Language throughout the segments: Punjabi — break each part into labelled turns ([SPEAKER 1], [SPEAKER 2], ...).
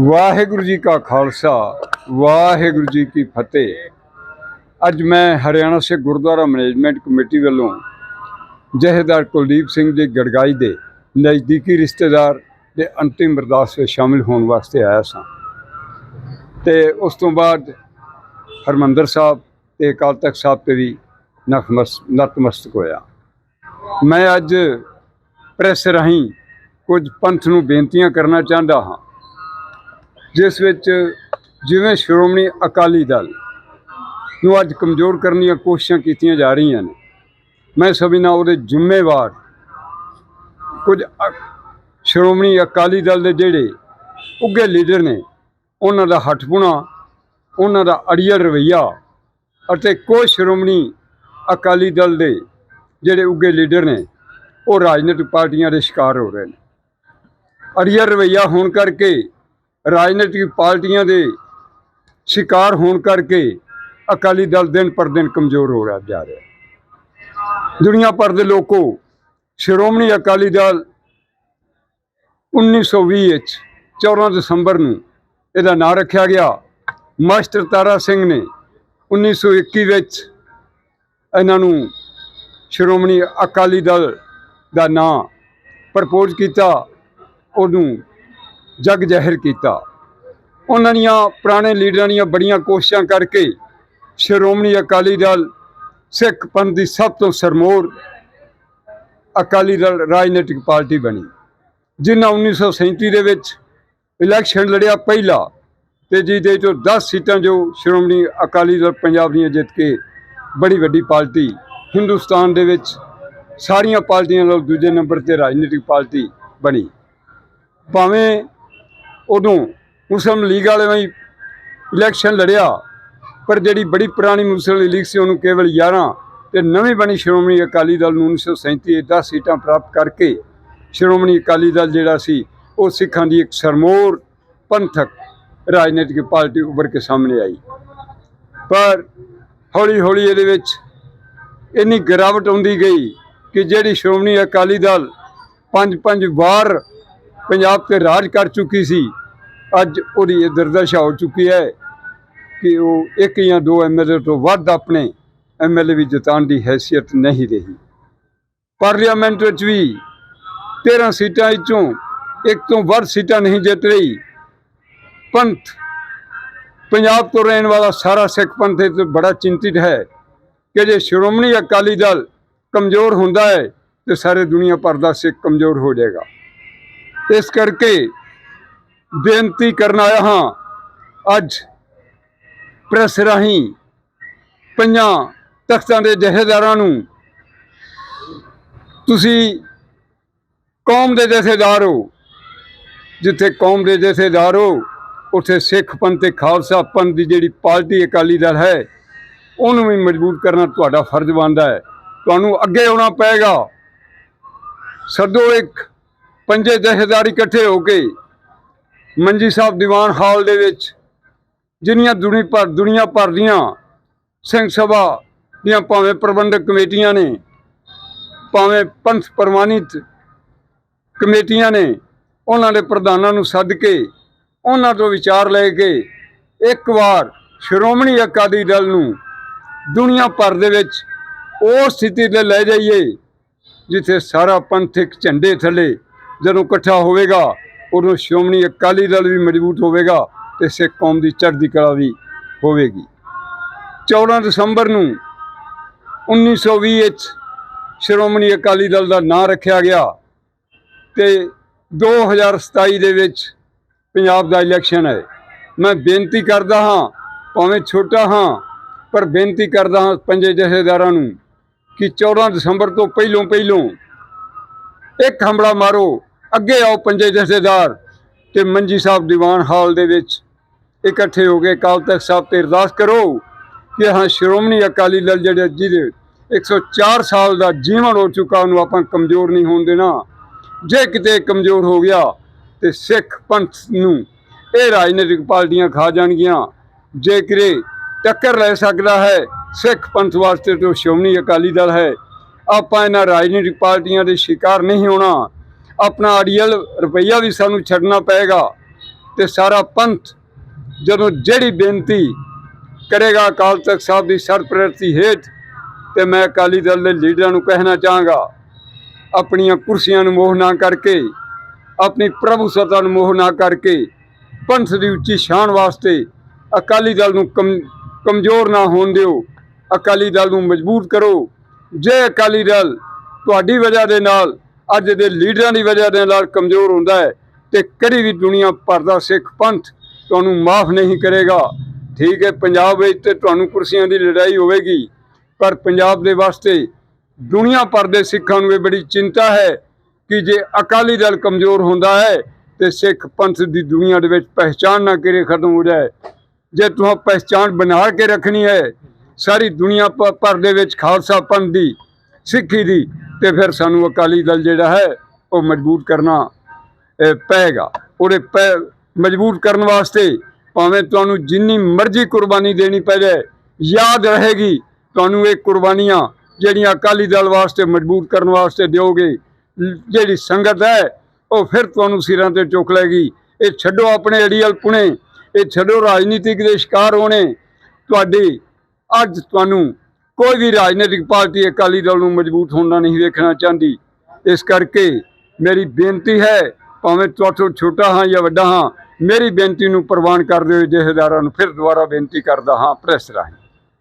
[SPEAKER 1] ਵਾਹਿਗੁਰੂ ਜੀ ਕਾ ਖਾਲਸਾ, ਵਾਹਿਗੁਰੂ ਜੀ ਕੀ ਫਤਿਹ। ਅੱਜ ਮੈਂ ਹਰਿਆਣਾ ਸਿੱਖ ਗੁਰਦੁਆਰਾ ਮੈਨੇਜਮੈਂਟ ਕਮੇਟੀ ਵੱਲੋਂ ਜਹੇਦਾਰ ਕੁਲਦੀਪ ਸਿੰਘ ਜੀ ਗੜਗਾਈ ਦੇ ਨਜ਼ਦੀਕੀ ਰਿਸ਼ਤੇਦਾਰ ਦੇ ਅੰਤਿਮ ਅਰਦਾਸ ਵਿੱਚ ਸ਼ਾਮਿਲ ਹੋਣ ਵਾਸਤੇ ਆਇਆ ਸਾਂ। ਤੇ ਉਸ ਤੋਂ ਬਾਅਦ ਹਰਮੰਦਰ ਸਾਹਿਬ ਤੇ ਅਕਾਲ ਤਖਤ ਸਾਹਿਬ ਤੇ ਵੀ ਨਖਮਸ ਨਤਮਸਤਕ ਹੋਇਆ। ਮੈਂ ਅੱਜ ਪ੍ਰੈਸ ਰਾਹੀਂ ਕੁਝ ਪੰਥ ਨੂੰ ਬੇਨਤੀਆਂ ਕਰਨਾ ਚਾਹੁੰਦਾ ਹਾਂ। ਜਿਸ ਵਿੱਚ ਜਿਵੇਂ ਸ਼੍ਰੋਮਣੀ ਅਕਾਲੀ ਦਲ ਨੂੰ ਅੱਜ ਕਮਜ਼ੋਰ ਕਰਨ ਦੀਆਂ ਕੋਸ਼ਿਸ਼ਾਂ ਕੀਤੀਆਂ ਜਾ ਰਹੀਆਂ ਨੇ, ਮੈਂ ਸਮਝਣਾ ਉਹਦੇ ਜ਼ਿੰਮੇਵਾਰ ਕੁਝ ਸ਼੍ਰੋਮਣੀ ਅਕਾਲੀ ਦਲ ਦੇ ਜਿਹੜੇ ਉੱਗੇ ਲੀਡਰ ਨੇ, ਉਹਨਾਂ ਦਾ ਹੱਠਪੁਣਾ, ਉਹਨਾਂ ਦਾ ਅੜੀਅਲ ਰਵਈਆ ਅਤੇ ਕੋਈ ਸ਼੍ਰੋਮਣੀ ਅਕਾਲੀ ਦਲ ਦੇ ਜਿਹੜੇ ਉੱਗੇ ਲੀਡਰ ਨੇ, ਉਹ ਰਾਜਨੀਤਿਕ ਪਾਰਟੀਆਂ ਦੇ ਸ਼ਿਕਾਰ ਹੋ ਰਹੇ ਨੇ। ਅੜੀਅਲ ਰਵਈਆ ਹੋਣ ਕਰਕੇ ਰਾਜਨੀਤਿਕ ਪਾਰਟੀਆਂ ਦੇ ਸ਼ਿਕਾਰ ਹੋਣ ਕਰਕੇ ਅਕਾਲੀ ਦਲ ਦਿਨ ਪਰ ਦਿਨ ਕਮਜ਼ੋਰ ਹੋ ਰਿਹਾ ਜਾ ਰਿਹਾ ਹੈ। ਦੁਨੀਆ ਭਰ ਦੇ ਲੋਕੋ ਸ਼੍ਰੋਮਣੀ ਅਕਾਲੀ ਦਲ 1920 ਵਿੱਚ 14 ਦਸੰਬਰ ਨੂੰ ਇਹਦਾ ਨਾਂ ਰੱਖਿਆ ਗਿਆ ਮਾਸਟਰ ਤਾਰਾ ਸਿੰਘ ਨੇ 1921 ਵਿੱਚ ਇਹਨਾਂ ਨੂੰ ਸ਼੍ਰੋਮਣੀ ਅਕਾਲੀ ਦਲ ਦਾ ਨਾਂ ਪ੍ਰਪੋਜ਼ ਕੀਤਾ ਉਹਨੂੰ ਜਗ ਜ਼ਾਹਿਰ ਕੀਤਾ। ਉਹਨਾਂ ਦੀਆਂ ਪੁਰਾਣੇ ਲੀਡਰਾਂ ਦੀਆਂ ਬੜੀਆਂ ਕੋਸ਼ਿਸ਼ਾਂ ਕਰਕੇ ਸ਼੍ਰੋਮਣੀ ਅਕਾਲੀ ਦਲ ਸਿੱਖ ਪੰਥ ਦੀ ਸਭ ਤੋਂ ਸਰਮੋਰ ਅਕਾਲੀ ਦਲ ਰਾਜਨੀਤਿਕ ਪਾਰਟੀ ਬਣੀ। ਜਿਨ੍ਹਾਂ 1937 ਦੇ ਵਿੱਚ ਇਲੈਕਸ਼ਨ ਲੜਿਆ ਪਹਿਲਾ ਤੇ ਜਿਹਦੇ ਚੋਂ 10 ਸੀਟਾਂ ਜੋ ਸ਼੍ਰੋਮਣੀ ਅਕਾਲੀ ਦਲ ਪੰਜਾਬ ਦੀਆਂ ਜਿੱਤ ਕੇ ਬੜੀ ਵੱਡੀ ਪਾਰਟੀ ਹਿੰਦੁਸਤਾਨ ਦੇ ਵਿੱਚ ਸਾਰੀਆਂ ਪਾਰਟੀਆਂ ਨਾਲ ਦੂਜੇ ਨੰਬਰ ਤੇ ਰਾਜਨੀਤਿਕ ਪਾਰਟੀ ਬਣੀ। ਭਾਵੇਂ ਉਦੋਂ ਮੁਸਲਿਮ ਲੀਗ ਵਾਲਿਆਂ ਵੀ ਇਲੈਕਸ਼ਨ ਲੜਿਆ। ਪਰ ਜਿਹੜੀ ਬੜੀ ਪੁਰਾਣੀ ਮੁਸਲਿਮ ਲੀਗ ਸੀ, ਉਹਨੂੰ ਕੇਵਲ 11 ਤੇ ਨਵੀਂ ਬਣੀ ਸ਼੍ਰੋਮਣੀ ਅਕਾਲੀ ਦਲ ਨੂੰ 1937 ਵਿੱਚ 10 ਸੀਟਾਂ ਪ੍ਰਾਪਤ ਕਰਕੇ ਸ਼੍ਰੋਮਣੀ ਅਕਾਲੀ ਦਲ ਜਿਹੜਾ ਸੀ, ਉਹ ਸਿੱਖਾਂ ਦੀ ਇੱਕ ਸਰਮੋਰ ਪੰਥਕ ਰਾਜਨੀਤਿਕ ਪਾਰਟੀ ਉੱਭਰ ਕੇ ਸਾਹਮਣੇ ਆਈ। ਪਰ ਹੌਲੀ ਹੌਲੀ ਇਹਦੇ ਵਿੱਚ ਇੰਨੀ ਗਿਰਾਵਟ ਆਉਂਦੀ ਗਈ ਕਿ ਜਿਹੜੀ ਸ਼੍ਰੋਮਣੀ ਅਕਾਲੀ ਦਲ ਪੰਜ ਪੰਜ ਵਾਰ ਪੰਜਾਬ ਤੇ ਰਾਜ ਕਰ ਚੁੱਕੀ ਸੀ। ਅੱਜ ਉਹਦੀ ਇਹ ਦੁਰਦਸ਼ਾ ਹੋ ਚੁੱਕੀ ਹੈ ਕਿ ਉਹ ਇੱਕ ਜਾਂ ਦੋ ਐਮਐਲਏ ਤੋਂ ਵੱਧ ਆਪਣੇ ਐਮਐਲਏ ਵੀ ਜਿਤਾਉਣ ਦੀ ਹੈਸੀਅਤ ਨਹੀਂ ਰਹੀ। ਪਾਰਲੀਮੈਂਟ ਵਿੱਚ ਵੀ 13 ਸੀਟਾਂ ਵਿੱਚੋਂ ਇੱਕ ਤੋਂ ਵੱਧ ਸੀਟਾਂ ਨਹੀਂ ਜਿੱਤ ਰਹੀ। ਪੰਥ, ਪੰਜਾਬ ਤੋਂ ਰਹਿਣ ਵਾਲਾ ਸਾਰਾ ਸਿੱਖ ਪੰਥ ਇਹ ਬੜਾ ਚਿੰਤਿਤ ਹੈ ਕਿ ਜੇ ਸ਼੍ਰੋਮਣੀ ਅਕਾਲੀ ਦਲ ਕਮਜ਼ੋਰ ਹੁੰਦਾ ਹੈ ਤੇ ਸਾਰੇ ਦੁਨੀਆ ਭਰ ਦਾ ਸਿੱਖ ਕਮਜ਼ੋਰ ਹੋ ਜਾਏਗਾ। ਇਸ ਕਰਕੇ ਬੇਨਤੀ ਕਰਨ ਆਇਆ ਹਾਂ, ਅੱਜ ਪ੍ਰੈਸ ਰਾਹੀਂ ਪੰਜਾਂ ਤਖਤਾਂ ਦੇ ਜਥੇਦਾਰਾਂ ਨੂੰ ਤੁਸੀਂ ਕੌਮ ਦੇ ਜਥੇਦਾਰ ਹੋ, ਜਿੱਥੇ ਕੌਮ ਦੇ ਜਥੇਦਾਰ ਹੋ, ਉੱਥੇ ਸਿੱਖ ਪੰਥ ਤੇ ਖਾਲਸਾ ਪੰਥ ਦੀ ਜਿਹੜੀ ਪਾਰਟੀ ਅਕਾਲੀ ਦਲ ਹੈ, ਉਹਨੂੰ ਵੀ ਮਜ਼ਬੂਤ ਕਰਨਾ ਤੁਹਾਡਾ ਫਰਜ਼ ਬਣਦਾ ਹੈ। ਤੁਹਾਨੂੰ ਅੱਗੇ ਆਉਣਾ ਪਏਗਾ। ਸਦੋ ਇੱਕ ਪੰਜੇ ਜਥੇਦਾਰ ਇਕੱਠੇ ਹੋ ਕੇ ਮੰਜੀ ਸਾਹਿਬ ਦੀਵਾਨ ਹਾਲ ਦੇ ਵਿੱਚ ਜਿੰਨੀਆਂ ਦੁਨੀ ਭਰ ਦੁਨੀਆ ਭਰ ਦੀਆਂ ਸਿੰਘ ਸਭਾ ਦੀਆਂ ਭਾਵੇਂ ਪ੍ਰਬੰਧਕ ਕਮੇਟੀਆਂ ਨੇ, ਭਾਵੇਂ ਪੰਥ ਪ੍ਰਮਾਣਿਤ ਕਮੇਟੀਆਂ ਨੇ, ਉਹਨਾਂ ਦੇ ਪ੍ਰਧਾਨਾਂ ਨੂੰ ਸੱਦ ਕੇ ਉਹਨਾਂ ਤੋਂ ਵਿਚਾਰ ਲੈ ਕੇ ਇੱਕ ਵਾਰ ਸ਼੍ਰੋਮਣੀ ਅਕਾਲੀ ਦਲ ਨੂੰ ਦੁਨੀਆ ਭਰ ਦੇ ਵਿੱਚ ਉਹ ਸਥਿਤੀ ਤੇ ਲੈ ਜਾਈਏ, ਜਿੱਥੇ ਸਾਰਾ ਪੰਥ ਇੱਕ ਝੰਡੇ ਥੱਲੇ ਜਦੋਂ ਇਕੱਠਾ ਹੋਵੇਗਾ ਉਦੋਂ ਸ਼੍ਰੋਮਣੀ ਅਕਾਲੀ ਦਲ ਵੀ ਮਜ਼ਬੂਤ ਹੋਵੇਗਾ ਤੇ ਸਿੱਖ ਕੌਮ ਦੀ ਚੜ੍ਹਦੀ ਕਲਾ ਵੀ ਹੋਵੇਗੀ। 14 ਦਸੰਬਰ ਨੂੰ 1920 ਵਿੱਚ ਸ਼੍ਰੋਮਣੀ ਅਕਾਲੀ ਦਲ ਦਾ ਨਾਂ ਰੱਖਿਆ ਗਿਆ ਤੇ 2027 ਦੇ ਵਿੱਚ ਪੰਜਾਬ ਦਾ ਇਲੈਕਸ਼ਨ ਹੈ। ਮੈਂ ਬੇਨਤੀ ਕਰਦਾ ਹਾਂ, ਭਾਵੇਂ ਛੋਟਾ ਹਾਂ, ਪਰ ਬੇਨਤੀ ਕਰਦਾ ਹਾਂ ਪੰਜੇ ਜਥੇਦਾਰਾਂ ਨੂੰ ਕਿ 14 ਦਸੰਬਰ ਤੋਂ ਪਹਿਲੋਂ ਪਹਿਲੋਂ ਇੱਕ ਹਮਲਾ ਮਾਰੋ, ਅੱਗੇ ਆਓ ਪੰਜੇ ਜਥੇਦਾਰ ਤੇ ਮੰਜੀ ਸਾਹਿਬ ਦੀਵਾਨ ਹਾਲ ਦੇ ਵਿੱਚ ਇਕੱਠੇ ਹੋ ਕੇ ਅਕਾਲ ਤਖਤ ਸਾਹਿਬ ਤੇ ਅਰਦਾਸ ਕਰੋ ਕਿ ਹਾਂ ਸ਼੍ਰੋਮਣੀ ਅਕਾਲੀ ਦਲ ਜਿਹੜੇ ਜਿਹਦੇ 104 ਸਾਲ ਦਾ ਜੀਵਨ ਹੋ ਚੁੱਕਾ, ਉਹਨੂੰ ਆਪਾਂ ਕਮਜ਼ੋਰ ਨਹੀਂ ਹੋਣ ਦੇਣਾ। ਜੇ ਕਿਤੇ ਕਮਜ਼ੋਰ ਹੋ ਗਿਆ ਤੇ ਸਿੱਖ ਪੰਥ ਨੂੰ ਇਹ ਰਾਜਨੀਤਿਕ ਪਾਰਟੀਆਂ ਖਾ ਜਾਣਗੀਆਂ। ਜੇ ਕਿਰੇ ਟੱਕਰ ਲੈ ਸਕਦਾ ਹੈ, ਸਿੱਖ ਪੰਥ ਵਾਸਤੇ ਤੋਂ ਸ਼੍ਰੋਮਣੀ ਅਕਾਲੀ ਦਲ ਹੈ। ਆਪਾਂ ਇਹਨਾਂ ਰਾਜਨੀਤਿਕ ਪਾਰਟੀਆਂ ਦੇ ਸ਼ਿਕਾਰ ਨਹੀਂ ਹੋਣਾ। ਆਪਣਾ ਅੜੀਅਲ ਰੁਪਈਆ ਵੀ ਸਾਨੂੰ ਛੱਡਣਾ ਪਏਗਾ ਤੇ ਸਾਰਾ ਪੰਥ ਜਦੋਂ ਜਿਹੜੀ ਬੇਨਤੀ ਕਰੇਗਾ ਅਕਾਲ ਤਖਤ ਸਾਹਿਬ ਦੀ ਸਰਪ੍ਰਸਤੀ ਹੇਠ, ਤੇ ਮੈਂ ਅਕਾਲੀ ਦਲ ਦੇ ਲੀਡਰਾਂ ਨੂੰ ਕਹਿਣਾ ਚਾਹਾਂਗਾ, ਆਪਣੀਆਂ ਕੁਰਸੀਆਂ ਨੂੰ ਮੋਹ ਨਾ ਕਰਕੇ, ਆਪਣੀ ਪ੍ਰਭੂ ਸੱਤਾ ਨੂੰ ਮੋਹ ਨਾ ਕਰਕੇ, ਪੰਥ ਦੀ ਉੱਚੀ ਸ਼ਾਨ ਵਾਸਤੇ ਅਕਾਲੀ ਦਲ ਨੂੰ ਕਮ, ਕਮਜ਼ੋਰ ਨਾ ਹੋਣ ਦਿਓ, ਅਕਾਲੀ ਦਲ ਨੂੰ ਮਜ਼ਬੂਤ ਕਰੋ। ਜੇ ਅਕਾਲੀ ਦਲ। ਤੁਹਾਡੀ ਵਜ੍ਹਾ ਦੇ ਨਾਲ ਅੱਜ ਦੇ ਲੀਡਰਾਂ ਦੀ ਵਜ੍ਹਾ ਦੇ ਨਾਲ ਕਮਜ਼ੋਰ ਹੁੰਦਾ ਹੈ ਤੇ ਕਦੀ ਵੀ ਦੁਨੀਆ ਭਰ ਦਾ ਸਿੱਖ ਪੰਥ ਤੁਹਾਨੂੰ ਮਾਫ ਨਹੀਂ ਕਰੇਗਾ। ਠੀਕ ਹੈ, ਪੰਜਾਬ ਵਿੱਚ ਤੇ ਤੁਹਾਨੂੰ ਕੁਰਸੀਆਂ ਦੀ ਲੜਾਈ ਹੋਵੇਗੀ, ਪਰ ਪੰਜਾਬ ਦੇ ਵਾਸਤੇ ਦੁਨੀਆ ਭਰ ਦੇ ਸਿੱਖਾਂ ਨੂੰ ਇਹ ਬੜੀ ਚਿੰਤਾ ਹੈ ਕਿ ਜੇ ਅਕਾਲੀ ਦਲ ਕਮਜ਼ੋਰ ਹੁੰਦਾ ਹੈ ਤੇ ਸਿੱਖ ਪੰਥ ਦੀ ਦੁਨੀਆ ਦੇ ਵਿੱਚ ਪਹਿਚਾਨ ਨਾ ਕਰੇ ਖਤਮ ਹੋ ਜਾਏ। ਜੇ ਤੁਹਾਂ ਪਹਿਚਾਨ ਬਣਾ ਕੇ ਰੱਖਣੀ ਹੈ ਸਾਰੀ ਦੁਨੀਆ ਭ- ਭਰ ਦੇ ਵਿੱਚ ਖਾਲਸਾ ਪੰਥ ਦੀ, ਸਿੱਖੀ ਦੀ ਤੇ ਫਿਰ ਸਾਨੂੰ ਅਕਾਲੀ ਦਲ ਜਿਹੜਾ ਹੈ, ਉਹ ਮਜ਼ਬੂਤ ਕਰਨਾ ਇਹ ਪਏਗਾ। ਉਹਦੇ ਪੈ, ਮਜ਼ਬੂਤ ਕਰਨ ਵਾਸਤੇ ਭਾਵੇਂ ਤੁਹਾਨੂੰ ਜਿੰਨੀ ਮਰਜ਼ੀ ਕੁਰਬਾਨੀ ਦੇਣੀ ਪੈ ਜਾਏ, ਯਾਦ ਰਹੇਗੀ, ਤੁਹਾਨੂੰ ਇਹ ਕੁਰਬਾਨੀਆਂ ਜਿਹੜੀਆਂ ਅਕਾਲੀ ਦਲ ਵਾਸਤੇ ਮਜ਼ਬੂਤ ਕਰਨ ਵਾਸਤੇ ਦਿਓਗੇ ਜਿਹੜੀ ਸੰਗਤ ਹੈ, ਉਹ ਫਿਰ ਤੁਹਾਨੂੰ ਸਿਰਾਂ ਤੇ ਚੁੱਕ ਲਏਗੀ। ਇਹ ਛੱਡੋ ਆਪਣੇ ਅੜੀਅਲ ਪੁਣੇ, ਇਹ ਛੱਡੋ ਰਾਜਨੀਤਿਕ ਦੇ ਸ਼ਿਕਾਰ ਹੋਣੇ। ਤੁਹਾਡੀ ਅੱਜ ਤੁਹਾਨੂੰ ਕੋਈ ਵੀ ਰਾਜਨੀਤਿਕ ਪਾਰਟੀ ਅਕਾਲੀ ਦਲ ਨੂੰ ਮਜ਼ਬੂਤ ਹੋਣਾ ਨਹੀਂ ਵੇਖਣਾ ਚਾਹੁੰਦੀ। ਇਸ ਕਰਕੇ ਮੇਰੀ ਬੇਨਤੀ ਹੈ ਭਾਵੇਂ ਤੁਹਾਡੇ ਛੋਟਾ ਹਾਂ ਜਾਂ ਵੱਡਾ ਹਾਂ ਮੇਰੀ ਬੇਨਤੀ ਨੂੰ ਪ੍ਰਵਾਨ ਕਰਦੇ ਹੋਏ ਜਥੇਦਾਰਾਂ ਨੂੰ ਫਿਰ ਦੁਬਾਰਾ ਬੇਨਤੀ ਕਰਦਾ ਹਾਂ ਪ੍ਰੈਸ ਰਾਹੀਂ।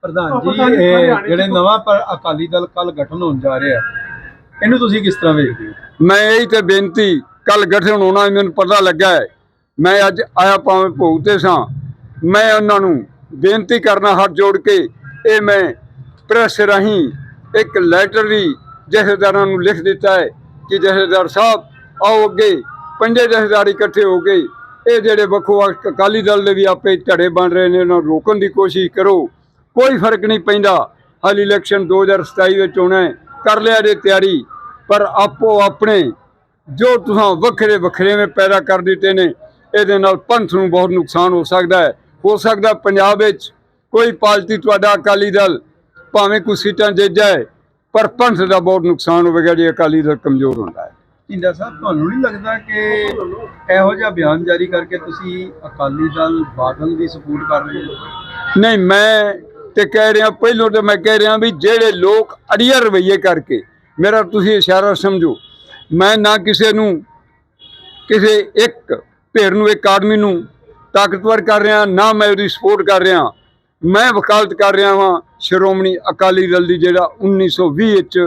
[SPEAKER 2] ਪ੍ਰਧਾਨ ਜੀ ਇਹ ਜਿਹੜੇ ਨਵਾਂ ਪਰ ਅਕਾਲੀ ਦਲ ਕੱਲ ਗਠਨ ਹੋਣ ਜਾ ਰਿਹਾ ਇਹਨੂੰ ਤੁਸੀਂ ਕਿਸ ਤਰ੍ਹਾਂ ਵੇਖਦੇ ਹੋ?
[SPEAKER 1] ਮੈਂ ਇਹੀ ਤੇ ਬੇਨਤੀ ਕੱਲ ਗਠਨ ਹੋਣਾ ਮੈਨੂੰ ਪਤਾ ਲੱਗਾ ਹੈ। ਮੈਂ ਅੱਜ ਆਇਆ ਭਾਵੇਂ ਭੋਗ ਤੇ ਸਾਂ। ਮੈਂ ਉਹਨਾਂ ਨੂੰ ਬੇਨਤੀ ਕਰਨਾ ਹੱਥ ਜੋੜ ਕੇ, ਇਹ ਮੈਂ ਪ੍ਰੈਸ ਰਾਹੀਂ ਇੱਕ ਲੈਟਰ ਵੀ ਜਥੇਦਾਰਾਂ ਨੂੰ ਲਿਖ ਦਿੱਤਾ ਹੈ ਕਿ ਜਥੇਦਾਰ ਸਾਹਿਬ, ਆਓ ਅੱਗੇ, ਪੰਜੇ ਜਥੇਦਾਰ ਇਕੱਠੇ ਹੋ ਕੇ, ਇਹ ਜਿਹੜੇ ਵੱਖੋ ਵੱਖ ਅਕਾਲੀ ਦਲ ਦੇ ਵੀ ਆਪੇ ਧੜੇ ਬਣ ਰਹੇ ਨੇ, ਉਹਨਾਂ ਨੂੰ ਰੋਕਣ ਦੀ ਕੋਸ਼ਿਸ਼ ਕਰੋ। ਕੋਈ ਫ਼ਰਕ ਨਹੀਂ ਪੈਂਦਾ, ਹਾਲ ਇਲੈਕਸ਼ਨ 2027 ਵਿੱਚ ਹੋਣਾ ਹੈ, ਕਰ ਲਿਆ ਜੇ ਤਿਆਰੀ, ਪਰ ਆਪੋ ਆਪਣੇ, ਜੋ ਤੁਸੀਂ ਵੱਖਰੇ ਵੱਖਰੇਵੇਂ ਪੈਦਾ ਕਰ ਦਿੱਤੇ ਨੇ, ਇਹਦੇ ਨਾਲ ਪੰਥ ਨੂੰ ਬਹੁਤ ਨੁਕਸਾਨ ਹੋ ਸਕਦਾ ਹੈ। ਹੋ ਸਕਦਾ ਪੰਜਾਬ ਵਿੱਚ ਕੋਈ ਪਾਰਟੀ ਤੁਹਾਡਾ ਅਕਾਲੀ ਦਲ ਭਾਵੇਂ ਕੋਈ ਸੀਟਾਂ ਜਿੱਤ ਜਾਏ ਪਰ ਪੰਥ ਦਾ ਬਹੁਤ ਨੁਕਸਾਨ ਹੋਵੇਗਾ ਜੇ ਅਕਾਲੀ ਦਲ ਕਮਜ਼ੋਰ ਹੁੰਦਾ ਹੈ।
[SPEAKER 2] ਇੰਦਾ ਸਾਹਿਬ ਤੁਹਾਨੂੰ ਨਹੀਂ ਲੱਗਦਾ ਕਿ ਇਹੋ ਜਿਹਾ ਬਿਆਨ ਜਾਰੀ ਕਰਕੇ ਤੁਸੀਂ ਅਕਾਲੀ ਦਲ ਬਾਦਲ ਦੀ ਸਪੋਰਟ ਕਰ ਰਹੇ ਹੋ?
[SPEAKER 1] ਨਹੀਂ ਮੈਂ ਤੇ ਕਹਿ ਰਿਹਾ ਪਹਿਲੋਂ ਤੇ ਮੈਂ ਕਹਿ ਰਿਹਾ ਵੀ ਜਿਹੜੇ ਲੋਕ ਅੜੀਅਰ ਰਵਈਏ ਕਰਕੇ ਮੇਰਾ ਤੁਸੀਂ ਇਸ਼ਾਰਾ ਸਮਝੋ ਮੈਂ ਨਾ ਕਿਸੇ ਨੂੰ ਕਿਸੇ ਇੱਕ ਧਿਰ ਨੂੰ ਇੱਕ ਆਦਮੀ ਨੂੰ ਤਾਕਤਵਰ ਕਰ ਰਿਹਾ, ਨਾ ਮੈਂ ਉਹਦੀ ਸਪੋਰਟ ਕਰ ਰਿਹਾ। ਮੈਂ ਵਕਾਲਤ ਕਰ ਰਿਹਾ ਹਾਂ ਸ਼੍ਰੋਮਣੀ ਅਕਾਲੀ ਦਲ ਦੀ ਜਿਹੜਾ 1920 ਵਿੱਚ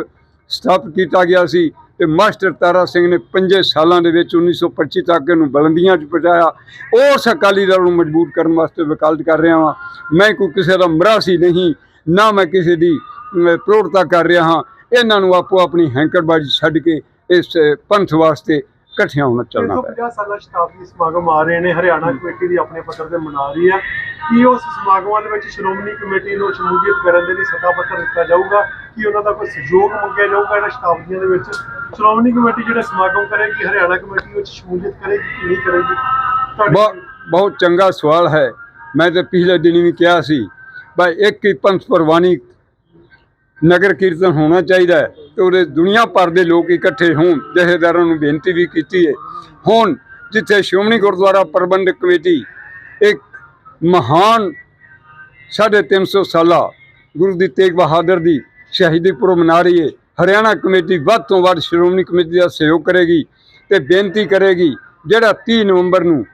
[SPEAKER 1] ਸਥਾਪਿਤ ਕੀਤਾ ਗਿਆ ਸੀ ਤੇ ਮਾਸਟਰ ਤਾਰਾ ਸਿੰਘ ਨੇ ਪੰਜੇ ਸਾਲਾਂ ਦੇ ਵਿੱਚ 1925 ਤੱਕ ਇਹਨੂੰ ਬੁਲੰਦੀਆਂ 'ਚ ਪਹੁੰਚਾਇਆ ਉਸ ਅਕਾਲੀ ਦਲ ਨੂੰ ਮਜ਼ਬੂਤ ਕਰਨ ਵਾਸਤੇ ਵਕਾਲਤ ਕਰ ਰਿਹਾ ਹਾਂ ਮੈਂ ਕੋਈ ਕਿਸੇ ਦਾ ਮਰਾਸੀ ਨਹੀਂ, ਨਾ ਮੈਂ ਕਿਸੇ ਦੀ ਪ੍ਰੋੜਤਾ ਕਰ ਰਿਹਾ ਹਾਂ। ਇਹਨਾਂ ਨੂੰ ਆਪੋ ਆਪਣੀ ਹੈਂਕੜਬਾਜ਼ੀ ਛੱਡ ਕੇ ਇਸ ਪੰਥ ਵਾਸਤੇ ਇਕੱਠਿਆਂ ਹੋਣਾ ਚੱਲਣਾ ਪਏ
[SPEAKER 3] 150 ਸਾਲਾ ਸ਼ਤਾਬਦੀ ਸਮਾਗਮ ਆ ਰਹੇ ਨੇ ਹਰਿਆਣਾ ਕਮੇਟੀ ਦੀ ਆਪਣੇ ਪੱਧਰ ਤੇ ਮਨਾ ਰਹੀ ਹੈ। ਕੀ ਉਸ ਸਮਾਗਮਾਂ ਦੇ ਵਿੱਚ ਸ਼੍ਰੋਮਣੀ ਕਮੇਟੀ ਨੂੰ ਸ਼ਮੂਲੀਅਤ ਕਰਨ ਦੇ ਲਈ ਸੱਦਾ ਪੱਤਰ ਦਿੱਤਾ ਜਾਊਗਾ? ਕੀ ਉਹਨਾਂ ਦਾ ਕੋਈ ਸਹਿਯੋਗ ਮੰਗਿਆ ਜਾਊਗਾ ਇਹਨਾਂ ਸ਼ਤਾਬਦੀਆਂ ਦੇ ਵਿੱਚ? ਸ਼੍ਰੋਮਣੀ ਕਮੇਟੀ ਜਿਹੜੇ ਸਮਾਗਮ ਕਰੇਗੀ ਹਰਿਆਣਾ ਕਮੇਟੀ ਵਿੱਚ ਸ਼ਮੂਲੀਅਤ ਕਰੇਗੀ ਕਿ ਨਹੀਂ ਕਰੇਗੀ?
[SPEAKER 1] ਬਹੁਤ ਚੰਗਾ ਸਵਾਲ ਹੈ। ਮੈਂ ਤੇ ਪਿਛਲੇ ਦਿਨੀ ਵੀ ਕਿਹਾ ਸੀ ਭਾਈ ਇੱਕ ਹੀ ਪੰਥ ਪ੍ਰਵਾਨੀ ਨਗਰ ਕੀਰਤਨ ਹੋਣਾ ਚਾਹੀਦਾ ਹੈ। ਤੇ ਉਹਦੇ ਦੁਨੀਆ ਭਰ ਦੇ ਲੋਕ ਇਕੱਠੇ ਹੋਣ, ਜਥੇਦਾਰਾਂ ਨੂੰ ਬੇਨਤੀ ਵੀ ਕੀਤੀ ਹੈ। ਹੁਣ ਜਿੱਥੇ ਸ਼੍ਰੋਮਣੀ ਗੁਰਦੁਆਰਾ ਪ੍ਰਬੰਧਕ ਕਮੇਟੀ ਇੱਕ ਮਹਾਨ ਸਾਢੇ ਤਿੰਨ ਸੌ ਸਾਲਾ ਗੁਰੂ ਦੀ ਤੇਗ ਬਹਾਦਰ ਦੀ ਸ਼ਹੀਦੀ ਪੁਰਬ ਮਨਾ ਰਹੀ ਹੈ, ਹਰਿਆਣਾ ਕਮੇਟੀ ਵੱਧ ਤੋਂ ਵੱਧ ਸ਼੍ਰੋਮਣੀ ਕਮੇਟੀ ਦਾ ਸਹਿਯੋਗ ਕਰੇਗੀ ਤੇ ਬੇਨਤੀ ਕਰੇਗੀ, ਜਿਹੜਾ 30 ਨਵੰਬਰ ਨੂੰ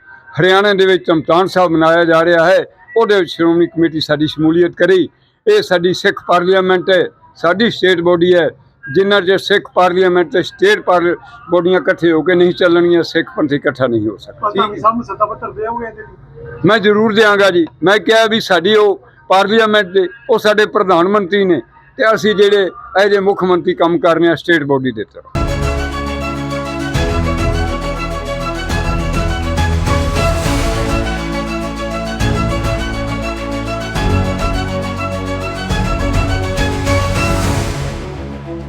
[SPEAKER 1] ਹਰਿਆਣਾ ਦੇ ਵਿੱਚ ਚਮਤਾਨ ਸਾਹਿਬ ਮਨਾਇਆ ਜਾ ਰਿਹਾ ਹੈ, ਉਹਦੇ ਵਿੱਚ ਸ਼੍ਰੋਮਣੀ ਕਮੇਟੀ ਸਾਡੀ ਸ਼ਮੂਲੀਅਤ ਕਰੀ। ਇਹ ਸਾਡੀ ਸਿੱਖ ਪਾਰਲੀਮੈਂਟ ਹੈ, ਸਾਡੀ ਸਟੇਟ ਬੋਡੀ ਹੈ ਜਿੰਨਾ ਚਿਰ ਸਿੱਖ ਪਾਰਲੀਮੈਂਟ ਤੇ ਸਟੇਟ ਪਾਰ ਬੋਡੀਆਂ ਇਕੱਠੇ ਹੋ ਕੇ ਨਹੀਂ ਚੱਲਣਗੀਆਂ ਸਿੱਖ ਪੰਥ ਇਕੱਠਾ ਨਹੀਂ ਹੋ ਸਕਦਾ।
[SPEAKER 3] ਤੁਹਾਨੂੰ ਸਾਹਮਣੇ ਸੱਦਾ ਪੱਤਰ ਦੇਓਗੇ ਇਹਦੇ ਲਈ?
[SPEAKER 1] ਮੈਂ ਜ਼ਰੂਰ ਦਿਆਂਗਾ ਜੀ। ਮੈਂ ਕਿਹਾ ਵੀ ਸਾਡੀ ਉਹ ਪਾਰਲੀਮੈਂਟ ਦੇ ਉਹ ਸਾਡੇ ਪ੍ਰਧਾਨ ਮੰਤਰੀ ਨੇ ਤੇ ਅਸੀਂ ਜਿਹੜੇ ਇਹਦੇ ਮੁੱਖ ਮੰਤਰੀ ਕੰਮ ਕਰ ਰਹੇ ਹਾਂ ਸਟੇਟ ਬੋਡੀ ਦੇ ਤਰ੍ਹਾਂ